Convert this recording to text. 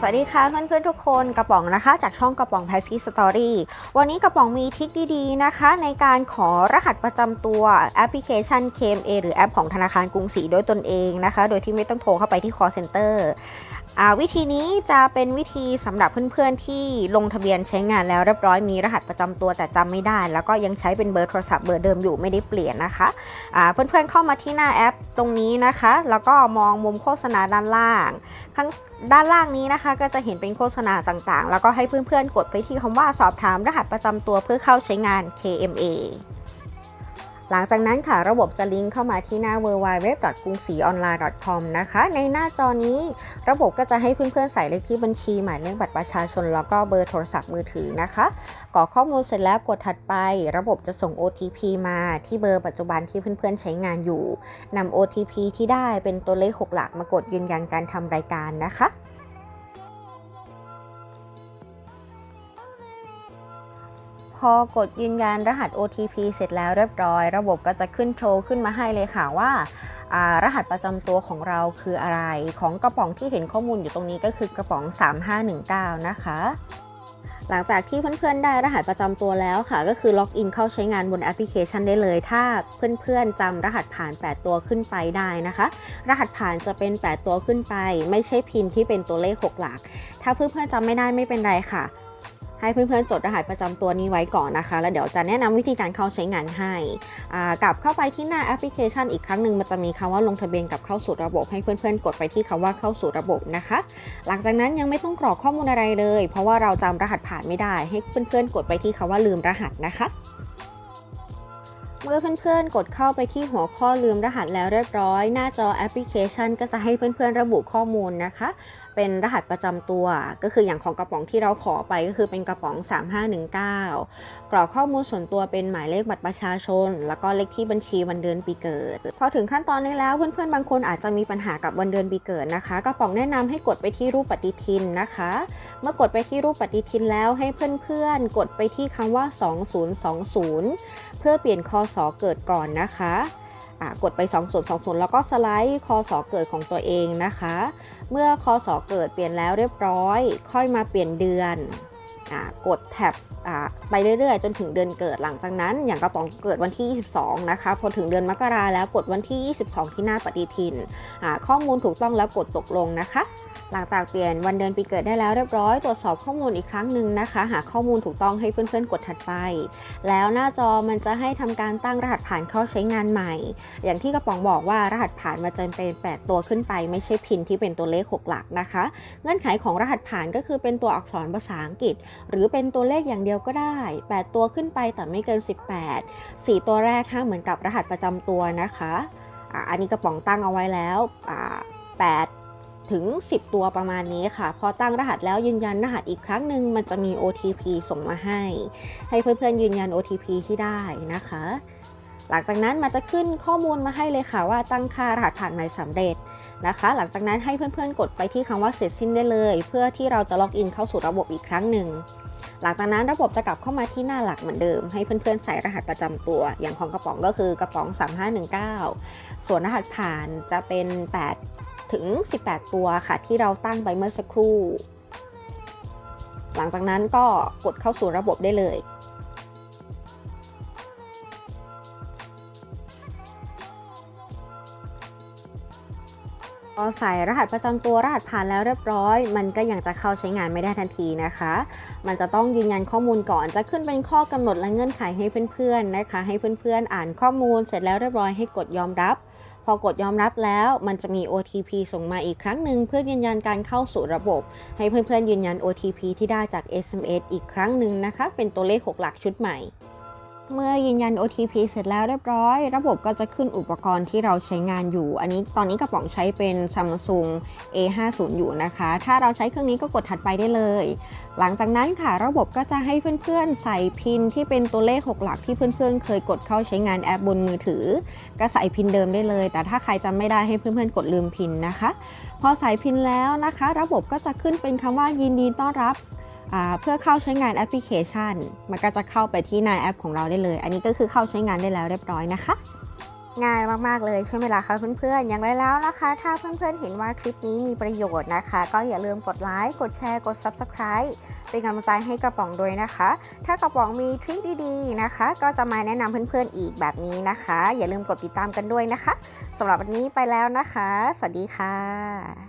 สวัสดีค่ะเพื่อนๆทุกคนกระป๋องนะคะจากช่องกระป๋อง p a s s y Story วันนี้กระป๋องมีทิคดีๆนะคะ ในการขอรหัสประจำตัวแอปพลิเคชัน KMA หรือแอปของธนาคารกรุงศรีโดยตนเองนะคะ โดยที่ไม่ต้องโทรเข้าไปที่ call center อ่าวิธีนี้จะเป็นวิธีสำหรับเพื่อนๆที่ลงทะเบียนใช้งานแล้วเรียบร้อยมีรหัสประจำตัวแต่จำไม่ได้ แล้วก็ยังใช้เป็นเบอร์โทรศัพท์เบอร์เดิมอยู่ไม่ได้เปลี่ยนนะคะอ่าเพื่อนๆเข้ามาที่หน้าแอปตรงนี้นะคะ แล้วก็มองมุมโฆษณาด้านล่างข้างด้านล่างนี้นะคะก็จะเห็นเป็นโฆษณาต่างๆ แล้วก็ให้เพื่อนๆ กดไปที่คำว่าสอบถามรหัสประจำตัวเพื่อเข้าใช้งาน KMA หลังจากนั้นค่ะระบบจะลิงก์เข้ามาที่หน้า www. กรุงศรีออนไลน์ .com นะคะ ในหน้าจอนี้ระบบก็จะให้เพื่อนๆใส่เลขที่บัญชี หมายเลขบัตรประชาชน แล้วก็เบอร์โทรศัพท์มือถือนะคะกรอกข้อมูลเสร็จแล้วกดถัดไป ระบบจะส่ง OTP มาที่เบอร์ปัจจุบันที่เพื่อนๆใช้งานอยู่นำ OTP ที่ได้เป็นตัวเลข 6 หลักมากดยืนยันการทำรายการนะคะ พอกดยืนยันรหัส OTP เสร็จแล้วเรียบร้อย ระบบก็จะขึ้นโชว์ขึ้นมาให้เลยค่ะว่ารหัสประจำตัวของเราคืออะไร ของกระป๋องที่เห็นข้อมูลอยู่ตรงนี้ก็คือกระป๋อง 3519 นะคะ หลังจากที่เพื่อนๆได้รหัสประจำตัวแล้วค่ะ ก็คือล็อกอินเข้าใช้งานบนแอปพลิเคชันได้เลย ถ้าเพื่อนๆจำรหัสผ่าน 8 ตัวขึ้นไปได้นะคะ รหัสผ่านจะเป็น 8 ตัวขึ้นไป ไม่ใช่พินที่เป็นตัวเลข 6 หลัก ถ้าเพื่อนๆจำไม่ได้ไม่เป็นไรค่ะ ให้เพื่อนๆจดรหัสประจำตัวนี้ไว้ก่อนนะคะ แล้วเดี๋ยวจะแนะนำวิธีการเข้าใช้งานให้กลับเข้าไปที่หน้าแอปพลิเคชันอีกครั้งหนึ่งมันจะมีคำว่าลงทะเบียนกับเข้าสู่ระบบ ให้เพื่อนๆ กดไปที่คำว่าเข้าสู่ระบบนะคะ หลังจากนั้นยังไม่ต้องกรอกข้อมูลอะไรเลย เพราะว่าเราจำรหัสผ่านไม่ได้ ให้เพื่อนๆ กดไปที่คำว่าลืมรหัสนะคะ มื่อเพื่อนๆ กดเข้าไปที่หัวข้อลืมรหัสแล้วเรียบร้อย หน้าจอแอปพลิเคชัน ก็จะให้เพื่อนๆ ระบุข้อมูลนะคะ เป็นรหัสประจำตัว ก็คืออย่างของกระป๋องที่เราขอไปก็คือเป็นกระป๋อง 3519 กรอกข้อมูลส่วนตัวเป็นหมายเลขบัตรประชาชน แล้วก็เลขที่บัญชีวันเดือนปีเกิด พอถึงขั้นตอนนี้แล้วเพื่อนๆ บางคนอาจจะมีปัญหากับวันเดือนปีเกิดนะคะ กระป๋องแนะนำให้กดไปที่รูปปฏิทินนะคะ เมื่อกดไปที่รูปปฏิทินแล้วให้เพื่อนๆ กดไปที่คำว่า 2020 เพื่อเปลี่ยนคอสอเกิดก่อนนะคะกดไป 2020 แล้วก็สไลด์คอสอเกิดของตัวเองนะคะ เมื่อคอสอเกิดเปลี่ยนแล้วเรียบร้อย ค่อยมาเปลี่ยนเดือนอกดแท็บ ไปเรื่อยๆ จนถึงเดือนเกิดหลังจากนั้น อย่างกระป๋องเกิดวันที่ 22 นะคะ พอถึงเดือนมกราแล้วกดวันที่ 22 ที่หน้าปฏิทิน ข้อมูลถูกต้องแล้วกดตกลงนะคะ หลังจากเปลี่ยนวันเดือนปีเกิดได้แล้วเรียบร้อย ตรวจสอบข้อมูลอีกครั้งหนึ่งนะคะ หาข้อมูลถูกต้องให้เพื่อนๆ กดถัดไป แล้วหน้าจอมันจะให้ทำการตั้งรหัสผ่านเข้าใช้งานใหม่ อย่างที่กระป๋องบอกว่ารหัสผ่านมาจะเป็น 8 ตัวขึ้นไป ไม่ใช่พินที่เป็นตัวเลข 6 หลักนะคะ เงื่อนไขของรหัสผ่านก็คือเป็นตัวอักษรภาษาอังกฤษ หรือเป็นตัวเลขอย่างเดียวก็ได้ 8 ตัวขึ้นไปแต่ไม่เกิน 18 4 ตัวแรกห้ามเหมือนกับรหัสประจำตัวนะคะอ่าอันนี้กระป๋องตั้งเอาไว้แล้วอ่า8ถึง 10 ตัวประมาณนี้ค่ะ พอตั้งรหัสแล้วยืนยันรหัสอีกครั้งหนึ่งมันจะมี OTP ส่งมาให้ ให้เพื่อนๆยืนยัน OTP ที่ได้นะคะ หลังจากนั้นมันจะขึ้นข้อมูลมาให้เลยค่ะว่าตั้งค่ารหัสผ่านใหม่สำเร็จนะคะ หลังจากนั้นให้เพื่อนๆกดไปที่คำว่าเสร็จสิ้นได้เลย เพื่อที่เราจะล็อกอินเข้าสู่ระบบอีกครั้งหนึ่ง หลังจากนั้นระบบจะกลับเข้ามาที่หน้าหลักเหมือนเดิม ให้เพื่อนๆใส่รหัสประจำตัว อย่างของกระป๋องก็คือกระป๋อง 3519 ส่วนรหัสผ่านจะเป็น 8 ถึง 18 ตัวค่ะ ที่เราตั้งไปเมื่อสักครู่ หลังจากนั้นก็กดเข้าสู่ระบบได้เลย พอใส่รหัสประจำตัวรหัสผ่านแล้วเรียบร้อย มันก็ยังจะเข้าใช้งานไม่ได้ทันทีนะคะ มันจะต้องยืนยันข้อมูลก่อนจะขึ้นเป็นข้อกำหนดและเงื่อนไขให้เพื่อนๆนะคะ ให้เพื่อนๆ อ่านข้อมูลเสร็จแล้วเรียบร้อยให้กดยอมรับ พอกดยอมรับแล้วมันจะมี OTP ส่งมาอีกครั้งหนึ่งเพื่อยืนยันการเข้าสู่ระบบ ให้เพื่อนๆยืนยัน OTP ที่ได้จาก SMS อีกครั้งหนึ่งนะคะ เป็นตัวเลข 6 หลักชุดใหม่ เมื่อยืนยัน OTP เสร็จแล้วเรียบร้อย ระบบก็จะขึ้นอุปกรณ์ที่เราใช้งานอยู่ อันนี้ตอนนี้กระป๋องใช้เป็น Samsung A50 อยู่นะคะ ถ้าเราใช้เครื่องนี้ก็กดถัดไปได้เลย หลังจากนั้นค่ะ ระบบก็จะให้เพื่อนๆ ใส่พินที่เป็นตัวเลข 6 หลักที่เพื่อนๆ เคยกดเข้าใช้งานแอปบนมือถือ ก็ใส่พินเดิมได้เลย แต่ถ้าใครจำไม่ได้ให้เพื่อนๆ กดลืมพินนะคะ พอใส่พินแล้วนะคะ ระบบก็จะขึ้นเป็นคำว่ายินดีต้อนรับ เพื่อเข้าใช้งานแอปพลิเคชัน มันก็จะเข้าไปที่หน้าแอปของเราได้เลย อันนี้ก็คือเข้าใช้งานได้แล้วเรียบร้อยนะคะ ง่ายมากๆเลยใช่ไหมล่ะคะเพื่อนๆ อย่างไรแล้วนะคะ ถ้าเพื่อนๆ เห็นว่าคลิปนี้มีประโยชน์นะคะ ก็อย่าลืมกดไลค์ กดแชร์ กด Subscribe เป็นกำลังใจให้กระป๋องด้วยนะคะ ถ้ากระป๋องมีทริคดีๆนะคะ ก็จะมาแนะนำเพื่อนๆ อีกแบบนี้นะคะ อย่าลืมกดติดตามกันด้วยนะคะสำหรับวันนี้ไปแล้วนะคะ สวัสดีค่ะ